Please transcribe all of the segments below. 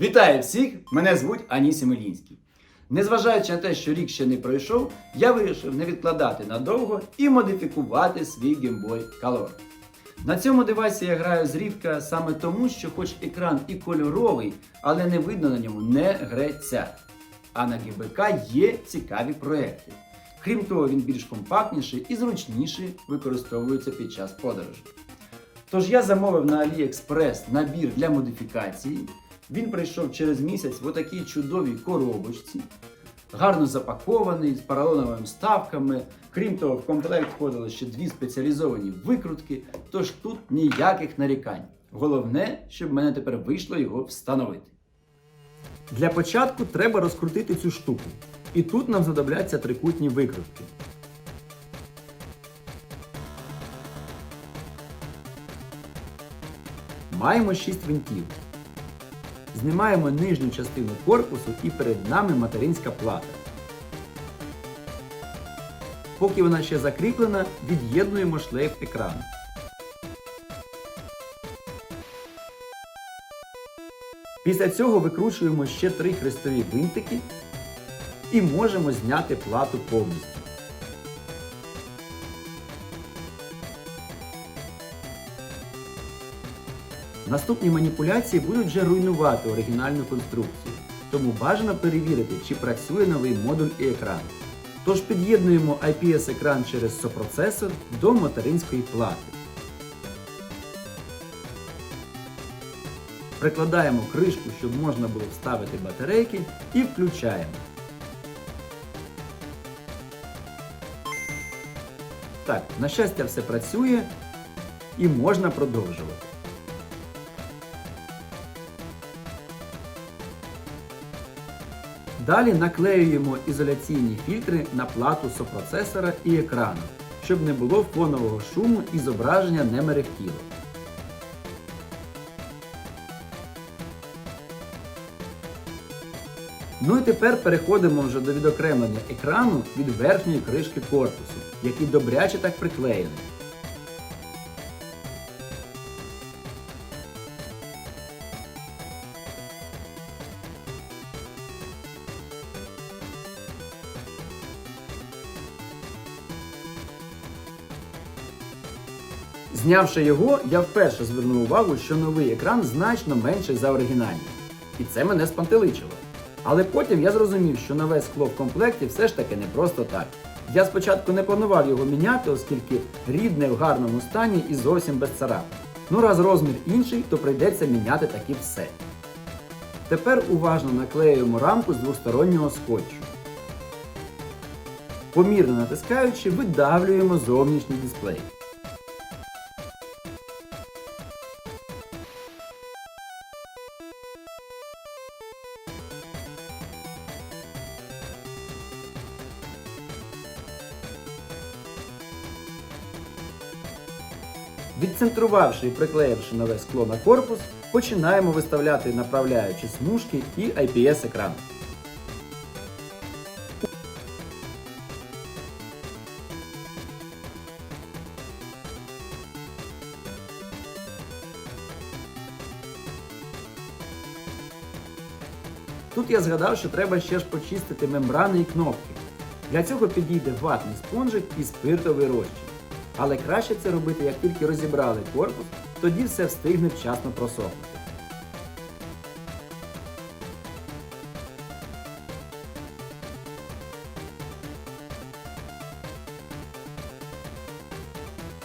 Вітаю всіх! Мене звуть Аніс Семелінський. Незважаючи на те, що рік ще не пройшов, я вирішив не відкладати надовго і модифікувати свій Game Boy Color. На цьому девайсі я граю зрідка саме тому, що хоч екран і кольоровий, але не видно на ньому не греця. А на ГБК є цікаві проекти. Крім того, він більш компактніший і зручніше використовується під час подорожі. Тож я замовив на AliExpress набір для модифікації. Він прийшов через місяць в отакій чудовій коробочці, гарно запакований, з поролоновими вставками. Крім того, в комплект входили ще дві спеціалізовані викрутки, тож тут ніяких нарікань. Головне, щоб мене тепер вийшло його встановити. Для початку треба розкрутити цю штуку. І тут нам знадобляться трикутні викрутки. Маємо 6 винтів. Знімаємо нижню частину корпусу і перед нами материнська плата. Поки вона ще закріплена, від'єднуємо шлейф екрану. Після цього викручуємо ще три хрестові винтики і можемо зняти плату повністю. Наступні маніпуляції будуть вже руйнувати оригінальну конструкцію, тому бажано перевірити, чи працює новий модуль і екран. Тож під'єднуємо IPS-екран через сопроцесор до материнської плати. Прикладаємо кришку, щоб можна було вставити батарейки і включаємо. Так, на щастя, все працює і можна продовжувати. Далі наклеюємо ізоляційні фільтри на плату сопроцесора і екрану, щоб не було фонового шуму і зображення не мерехтіло. Ну і тепер переходимо вже до відокремлення екрану від верхньої кришки корпусу, який добряче так приклеєний. Знявши його, я вперше звернув увагу, що новий екран значно менший за оригінальний. І це мене спантеличило. Але потім я зрозумів, що нове скло в комплекті все ж таки не просто так. Я спочатку не планував його міняти, оскільки рідне в гарному стані і зовсім без царапин. Ну раз розмір інший, то прийдеться міняти таки все. Тепер уважно наклеюємо рамку з двостороннього скотчу. Помірно натискаючи, видавлюємо зовнішній дисплей. Відцентрувавши і приклеївши нове скло на корпус, починаємо виставляти направляючі смужки і IPS-екран. Тут я згадав, що треба ще ж почистити мембрани і кнопки. Для цього підійде ватний спонжик і спиртовий розчин. Але краще це робити, як тільки розібрали корпус, тоді все встигне вчасно просохнути.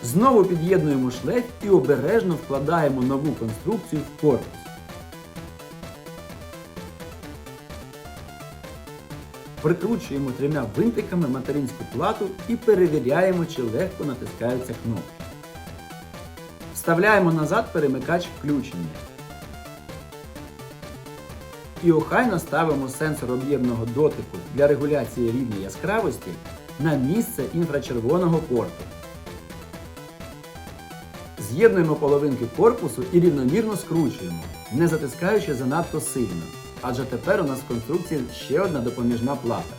Знову під'єднуємо шлейф і обережно вкладаємо нову конструкцію в корпус. Прикручуємо трьома винтиками материнську плату і перевіряємо, чи легко натискаються кнопки. Вставляємо назад перемикач включення. І охайно ставимо сенсор об'ємного дотику для регуляції рівня яскравості на місце інфрачервоного порту. З'єднуємо половинки корпусу і рівномірно скручуємо, не затискаючи занадто сильно. Адже тепер у нас в конструкції ще одна допоміжна плата.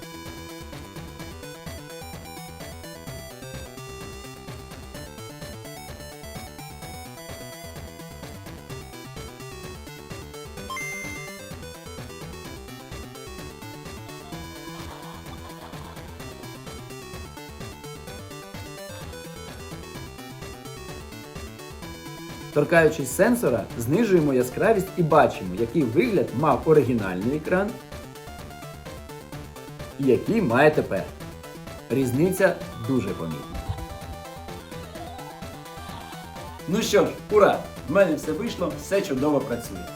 Торкаючись сенсора, знижуємо яскравість і бачимо, який вигляд мав оригінальний екран і який має тепер. Різниця дуже помітна. Ну що ж, ура! В мене все вийшло, все чудово працює.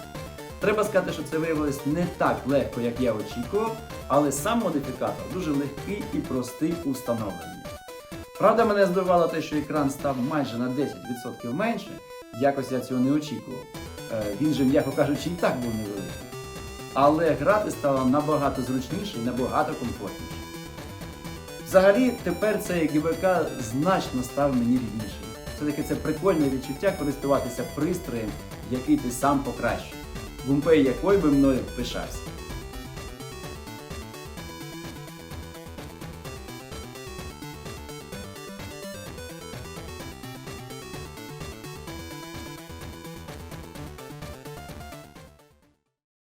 Треба сказати, що це виявилось не так легко, як я очікував, але сам модифікатор дуже легкий і простий у встановленні. Правда, мене здивувало те, що екран став майже на 10% менше. Якось я цього не очікував. Е, Він же, м'яко кажучи, і так був невеликий. Але грати стало набагато зручніше і набагато комфортніше. Взагалі, тепер цей ГБК значно став мені ріднішим. Все-таки це прикольне відчуття користуватися пристроєм, який ти сам покращив. Гумпей якої би мною пишався.